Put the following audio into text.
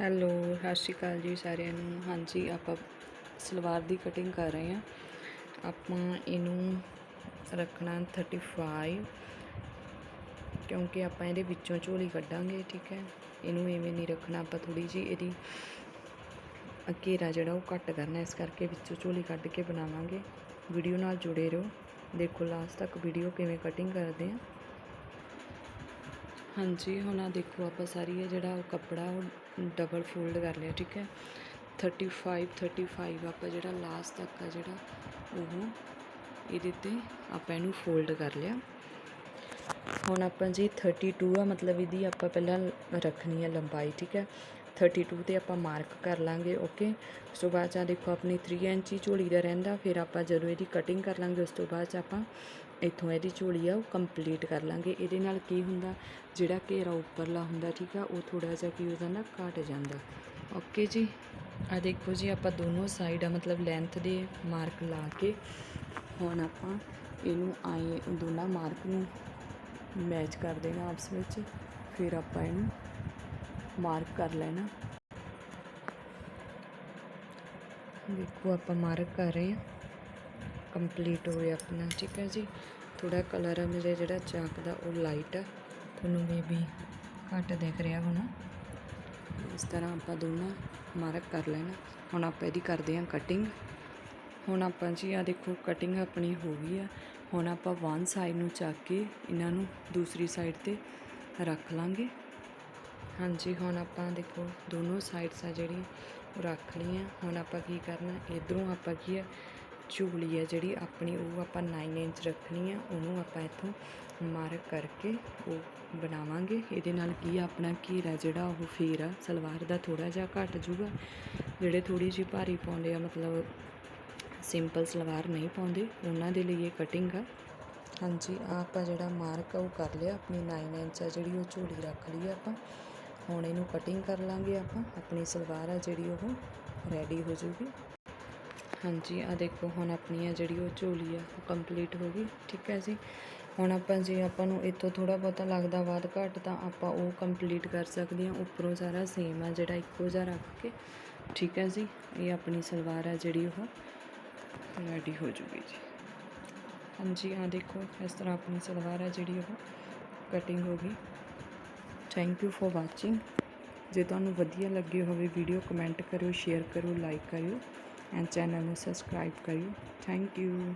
Hello, ਸਤਿ ਸ਼੍ਰੀ ਅਕਾਲ ਜੀ ਸਾਰਿਆਂ ਨੂੰ। ਹਾਂਜੀ, ਆਪਾਂ ਸਲਵਾਰ ਦੀ ਕਟਿੰਗ ਕਰ ਰਹੇ ਹਾਂ। ਆਪਾਂ ਇਹਨੂੰ ਰੱਖਣਾ 35 ਕਿਉਂਕਿ ਆਪਾਂ ਇਹਦੇ ਵਿੱਚੋਂ ਝੋਲੀ ਕੱਢਾਂਗੇ, ਠੀਕ ਹੈ? ਇਹਨੂੰ ਐਵੇਂ ਨਹੀਂ ਰੱਖਣਾ ਆਪਾਂ ਥੋੜੀ ਜੀ ਇਹਦੀ ਘੇਰਾ ਜਿਹੜਾ ਉਹ ਘੱਟ ਕਰਨਾ, ਇਸ ਕਰਕੇ ਵਿੱਚੋਂ ਝੋਲੀ ਕੱਢ ਕੇ ਬਣਾਵਾਂਗੇ। ਵੀਡੀਓ ਨਾਲ ਜੁੜੇ ਰਹੋ। ਦੇਖੋ ਲਾਸਟ ਤੱਕ ਵੀਡੀਓ ਕਿਵੇਂ ਕਟਿੰਗ ਕਰਦੇ ਹਾਂ। ਹਾਂਜੀ, ਹੁਣ ਆਹ ਦੇਖੋ ਆਪਾਂ ਸਾਰੀ ਇਹ ਜਿਹੜਾ ਉਹ ਕੱਪੜਾ ਉਹ ਡਬਲ ਫੋਲਡ ਕਰ ਲਿਆ, ਠੀਕ ਹੈ? 35 35 ਆਪਾਂ ਜਿਹੜਾ ਲਾਸਟ ਤੱਕ ਆ ਜਿਹੜਾ ਉਹ ਇਹਦੇ ਤੇ ਆਪਾਂ ਇਹਨੂੰ ਫੋਲਡ ਕਰ ਲਿਆ। ਹੁਣ ਆਪਾਂ ਜੀ 32 ਆ, ਮਤਲਬ ਇਹਦੀ ਆਪਾਂ ਪਹਿਲਾਂ ਰੱਖਣੀ ਹੈ ਲੰਬਾਈ, ਠੀਕ ਹੈ? 32 ਤੇ ਆਪਾਂ ਮਾਰਕ ਕਰ ਲਾਂਗੇ ਓਕੇ ਉਸ ਤੋਂ ਬਾਅਦ ਆ ਦੇਖੋ ਆਪਣੀ 3 ਇੰਚੀ ਝੋਲੀ ਦਾ ਰਹਿੰਦਾ, ਫਿਰ ਆਪਾਂ ਜਦੋਂ ਇਹਦੀ ਕਟਿੰਗ ਕਰ ਲਾਂਗੇ, ਉਸ ਤੋਂ ਬਾਅਦ 'ਚ ਆਪਾਂ ਇੱਥੋਂ ਇਹਦੀ ਝੋਲੀ ਆ, ਉਹ ਕੰਪਲੀਟ ਕਰ ਲਾਂਗੇ। ਇਹਦੇ ਨਾਲ ਕੀ ਹੁੰਦਾ, ਜਿਹੜਾ ਘੇਰਾ ਉੱਪਰਲਾ ਹੁੰਦਾ, ਠੀਕ ਆ, ਉਹ ਥੋੜਾ ਜਿਹਾ ਕੀ ਹੋ ਨਾ ਘਟ ਜਾਂਦਾ। ਓਕੇ ਜੀ? ਆ ਦੇਖੋ ਜੀ, ਆਪਾਂ ਦੋਨੋਂ ਸਾਈਡ ਆ, ਮਤਲਬ ਲੈਂਥ ਦੇ ਮਾਰਕ ਲਾ ਕੇ, ਹੁਣ ਆਪਾਂ ਇਹਨੂੰ ਆਏ, ਦੋਨਾਂ ਮਾਰਕ ਨੂੰ ਮੈਚ ਕਰ ਦੇਣਾ ਆਪਸ ਵਿੱਚ, ਫਿਰ ਆਪਾਂ ਇਹਨੂੰ ਮਾਰਕ ਕਰ ਲੈਣਾ। ਦੇਖੋ ਆਪਾਂ ਮਾਰਕ ਕਰ ਰਹੇ ਹਾਂ। ਕੰਪਲੀਟ ਹੋ ਗਿਆ ਆਪਣਾ, ਠੀਕ ਹੈ ਜੀ? ਥੋੜਾ ਕਲਰ ਆ ਮੇਰੇ ਜਿਹੜਾ ਚਾਕ ਦਾ ਉਹ ਲਾਈਟ ਆ, ਤੁਹਾਨੂੰ ਮੇਬੀ ਘੱਟ ਦਿਖ ਰਿਹਾ ਹੋਣਾ। ਇਸ ਤਰ੍ਹਾਂ ਆਪਾਂ ਦੋਨਾਂ ਮਾਰਕ ਕਰ ਲੈਣਾ। ਹੁਣ ਆਪਾਂ ਇਹਦੀ ਕਰਦੇ ਹਾਂ ਕਟਿੰਗ ਹੁਣ ਆਪਾਂ ਜੀ ਆ ਦੇਖੋ ਕਟਿੰਗ ਆਪਣੀ ਹੋ ਗਈ ਆ। ਹੁਣ ਆਪਾਂ ਵਨ ਸਾਈਡ ਨੂੰ ਚੱਕ ਕੇ ਇਹਨਾਂ ਨੂੰ ਦੂਸਰੀ ਸਾਈਡ ਤੇ ਰੱਖ ਲਾਂਗੇ। ਹਾਂਜੀ, ਹੁਣ ਆਪਾਂ ਦੇਖੋ, ਦੋਨੋਂ ਸਾਈਡਸ ਆ ਜਿਹੜੀ ਉਹ ਰੱਖ ਲਈਆਂ। ਹੁਣ ਆਪਾਂ ਕੀ ਕਰਨਾ, ਇਧਰੋਂ ਆਪਾਂ ਕੀ ਆ ਝੂਲੀ ਹੈ ਜਿਹੜੀ ਆਪਣੀ, ਉਹ ਆਪਾਂ 9 ਇੰਚ ਰੱਖਣੀ ਆ, ਉਹਨੂੰ ਆਪਾਂ ਇੱਥੋਂ ਮਾਰਕ ਕਰਕੇ ਉਹ ਬਣਾਵਾਂਗੇ। ਇਹਦੇ ਨਾਲ ਕੀ ਆ, ਆਪਣਾ ਘੇਰਾ ਜਿਹੜਾ ਉਹ ਫੇਰ ਆ, ਸਲਵਾਰ ਦਾ ਥੋੜਾ ਜਿਹਾ ਘਟ ਜੂਗਾ। ਜਿਹੜੇ ਥੋੜੀ ਜਿਹੀ ਭਾਰੀ ਪਾਉਂਦੇ ਆ, ਮਤਲਬ ਸਿੰਪਲ ਸਲਵਾਰ ਨਹੀਂ ਪਾਉਂਦੇ, ਉਹਨਾਂ ਦੇ ਲਈ ਇਹ ਕਟਿੰਗ ਆ। ਹਾਂਜੀ, ਆਹ ਆਪਾਂ ਜਿਹੜਾ ਮਾਰਕ ਆ, ਉਹ ਕਰ ਲਿਆ, ਆਪਣੀ 9 ਇੰਚ ਆ ਜਿਹੜੀ ਉਹ ਝੋਲੀ ਰੱਖ ਲਈ ਆ ਆਪਾਂ। ਹੁਣ ਇਹਨੂੰ ਕਟਿੰਗ ਕਰ ਲਾਂਗੇ ਆਪਾਂ, ਆਪਣੀ ਸਲਵਾਰ ਆ ਜਿਹੜੀ ਉਹ ਰੈਡੀ ਹੋ ਜੂਗੀ। ਹਾਂਜੀ ਆ ਦੇਖੋ, ਹੁਣ ਆਪਣੀ ਆ ਜਿਹੜੀ ਉਹ ਝੋਲੀ ਆ, ਉਹ ਕੰਪਲੀਟ ਹੋ ਗਈ, ਠੀਕ ਹੈ ਜੀ। ਹੁਣ ਆਪਾਂ ਜੇ ਆਪਾਂ ਨੂੰ ਇਤੋਂ ਥੋੜਾ ਬਹੁਤਾ ਲੱਗਦਾ ਵੱਧ ਘੱਟ, ਤਾਂ ਆਪਾਂ ਉਹ ਕੰਪਲੀਟ ਕਰ ਸਕਦੇ ਹਾਂ। ਉੱਪਰੋਂ ਸਾਰਾ ਸੇਮ ਆ ਜਿਹੜਾ ਇੱਕੋ ਜਿਹਾ ਰੱਖ ਕੇ, ਠੀਕ ਹੈ ਜੀ। ਇਹ ਆਪਣੀ ਸਲਵਾਰ ਆ ਜਿਹੜੀ ਉਹ ਰੈਡੀ ਹੋ ਜੂਗੀ ਜੀ। ਹਾਂਜੀ ਆ ਦੇਖੋ, ਇਸ ਤਰ੍ਹਾਂ ਆਪਣੀ ਸਲਵਾਰ ਆ ਜਿਹੜੀ ਉਹ ਕਟਿੰਗ ਹੋ ਗਈ। ਥੈਂਕ ਯੂ ਫॉर ਵਾਚਿੰਗ ਜੇ ਤੁਹਾਨੂੰ ਵਧੀਆ ਲੱਗੀ ਹੋਵੇ ਵੀਡੀਓ ਕਮੈਂਟ ਕਰਿਓ ਸ਼ੇਅਰ ਕਰਿਓ ਲਾਈਕ ਕਰਿਓ। ਐਂਡ ਚੈਨਲ ਨੂੰ ਸਬਸਕ੍ਰਾਈਬ ਕਰਿਓ ਥੈਂਕ ਯੂ